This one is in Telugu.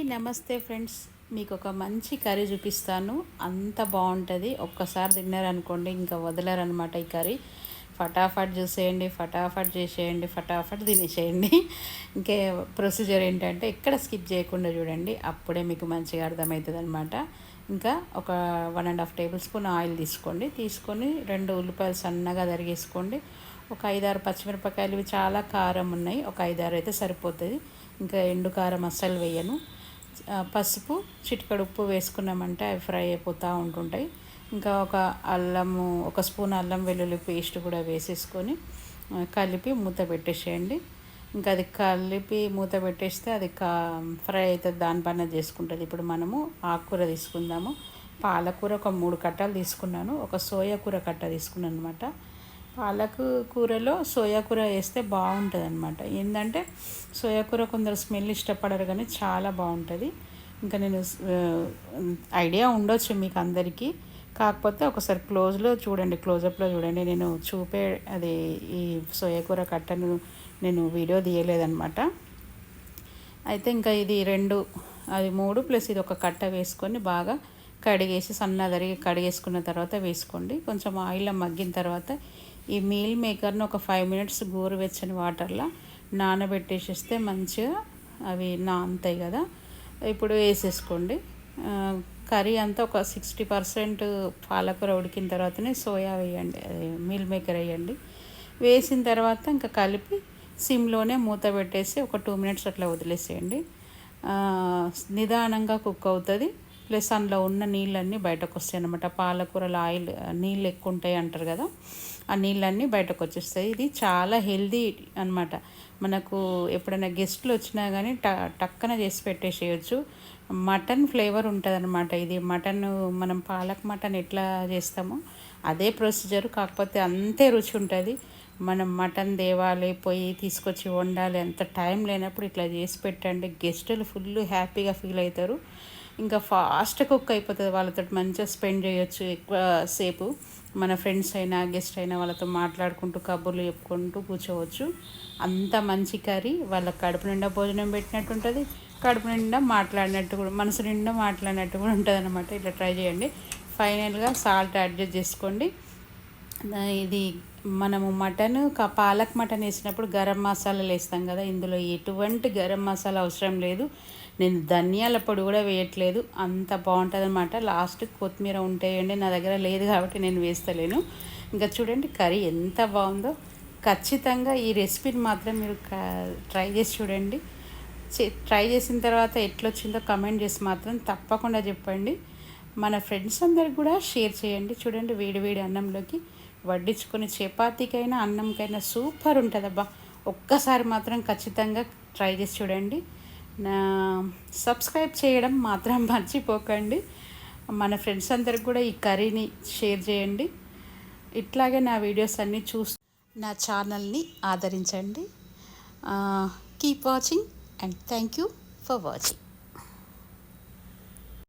హాయ్ నమస్తే ఫ్రెండ్స్. మీకు ఒక మంచి కర్రీ చూపిస్తాను. అంత బాగుంటుంది. ఒక్కసారి తిన్నారనుకోండి ఇంకా వదలరనమాట ఈ కర్రీ. ఫటాఫట్ చూసేయండి ఫటాఫట్ చేసేయండి ఫటాఫట్ తినేసేయండి. ఇంకే ప్రొసీజర్ ఏంటంటే ఎక్కడ స్కిప్ చేయకుండా చూడండి. అప్పుడే మీకు మంచిగా అర్థమవుతుంది అనమాట ఇంకా ఒక one and half tablespoon oil తీసుకోండి. తీసుకొని రెండు ఉల్లిపాయలు సన్నగా తరిగేసుకోండి. ఒక ఐదారు పచ్చిమిరపకాయలు చాలా కారం ఉన్నాయి. ఒక ఐదారు అయితే సరిపోతుంది. ఇంకా ఎండు కారం అస్సలు వేయను. పసుపు చిటికడు ఉప్పు వేసుకున్నామంటే అవి ఫ్రై అయిపోతూ ఉంటుంటాయి. ఇంకా ఒక అల్లము ఒక స్పూన్ అల్లం వెల్లుల్లి పేస్ట్ కూడా వేసేసుకొని కలిపి మూత పెట్టేసేయండి. ఇంకా అది కలిపి మూత పెట్టేస్తే అది కా ఫ్రై అవుతుంది దానిపైన చేసుకుంటుంది. ఇప్పుడు మనము ఆకుకూర తీసుకుందాము. పాలకూర ఒక మూడు కట్టలు తీసుకున్నాను. ఒక సోయా కూర కట్ట తీసుకున్నాను అనమాట పాలకు కూరలో సోయా కూర వేస్తే బాగుంటుంది అనమాట ఏంటంటే సోయా కూర కొందరు స్మెల్ ఇష్టపడరు కానీ చాలా బాగుంటుంది. ఇంకా నేను ఐడియా ఉండొచ్చు మీకు అందరికీ. కాకపోతే ఒకసారి క్లోజ్లో చూడండి క్లోజప్లో చూడండి. నేను చూపే అది ఈ సోయా కూర కట్టను నేను వీడియో తీయలేదనమాట అయితే ఇంకా ఇది రెండు అది మూడు ప్లస్ ఇది ఒక కట్ట వేసుకొని బాగా కడిగేసి సన్నదరిగి కడిగేసుకున్న తర్వాత వేసుకోండి. కొంచెం ఆయిల్లో మగ్గిన తర్వాత ఈ మీల్ మేకర్ని ఒక ఫైవ్ మినిట్స్ గోరువెచ్చని వాటర్లో నానబెట్టేసేస్తే మంచిగా అవి నానుతాయి కదా. ఇప్పుడు వేసేసుకోండి. కర్రీ అంతా ఒక సిక్స్టీ పర్సెంట్ పాలకూర ఉడికిన తర్వాతనే సోయా వేయండి మీల్ మేకర్ వేయండి. వేసిన తర్వాత ఇంకా కలిపి సిమ్లోనే మూత పెట్టేసి ఒక టూ మినిట్స్ అట్లా వదిలేసేయండి. నిదానంగా కుక్ అవుతుంది. ప్లస్ అందులో ఉన్న నీళ్ళన్నీ బయటకు వస్తాయి అనమాట పాలకూరలో ఆయిల్ నీళ్ళు ఎక్కువ ఉంటాయి అంటారు కదా ఆ నీళ్ళన్నీ బయటకు వచ్చేస్తాయి ఇది చాలా హెల్దీ అనమాట మనకు ఎప్పుడైనా గెస్ట్లు వచ్చినా కానీ ట టక్కన చేసి పెట్టేసేయచ్చు. మటన్ ఫ్లేవర్ ఉంటుంది అనమాట ఇది. మటన్ మనం పాలక్ మటన్ ఎట్లా చేస్తామో అదే ప్రొసీజర్. కాకపోతే అంతే రుచి ఉంటుంది మనం మటన్ దేవాలి పోయి తీసుకొచ్చి వండాలి అంత టైం లేనప్పుడు ఇట్లా చేసి పెట్టండి. గెస్టులు ఫుల్ హ్యాపీగా ఫీల్ అవుతారు ఇంకా ఫాస్ట్ కుక్ అయిపోతుంది వాళ్ళతో మంచిగా స్పెండ్ చేయొచ్చు ఎక్కువ సేపు. మన ఫ్రెండ్స్ అయినా గెస్ట్ అయినా వాళ్ళతో మాట్లాడుకుంటూ కబుర్లు చెప్పుకుంటూ కూర్చోవచ్చు. అంత మంచి కర్రీ. వాళ్ళ కడుపు నిండా భోజనం పెట్టినట్టు ఉంటుంది. కడుపు నిండా మాట్లాడినట్టు కూడా మనసు నిండా మాట్లాడినట్టు కూడా ఉంటుంది అనమాట ఇట్లా ట్రై చేయండి. ఫైనల్గా సాల్ట్ అడ్జస్ట్ చేసుకోండి. ఇది మనము మటన్ పాలక్ మటన్ వేసినప్పుడు గరం మసాలాలు వేస్తాం కదా ఇందులో ఎటువంటి గరం మసాలా అవసరం లేదు. నేను ధనియాల పొడి కూడా వేయట్లేదు అంత బాగుంటుంది అనమాట లాస్ట్ కొత్తిమీర ఉంటాయండి నా దగ్గర లేదు కాబట్టి నేను వేస్తలేను. ఇంకా చూడండి కర్రీ ఎంత బాగుందో. ఖచ్చితంగా ఈ రెసిపీని మాత్రం మీరు ట్రై చేసి చూడండి. ట్రై చేసిన తర్వాత ఎట్లొచ్చిందో కమెంట్ చేసి మాత్రం తప్పకుండా చెప్పండి. మన ఫ్రెండ్స్ అందరికి కూడా షేర్ చేయండి. చూడండి వేడివేడి అన్నంలోకి వడ్డించుకొని చపాతీకైనా అన్నంకైనా సూపర్ ఉంటుందబ్బా. ఒక్కసారి మాత్రం ఖచ్చితంగా ట్రై చేసి చూడండి. నా సబ్స్క్రైబ్ చేయడం మాత్రం మర్చిపోకండి. మన ఫ్రెండ్స్ అందరికి కూడా ఈ కర్రీని షేర్ చేయండి. ఇట్లాగే నా వీడియోస్ అన్నీ చూస్ నా ఛానల్ని ఆదరించండి. Keep watching and thank you for watching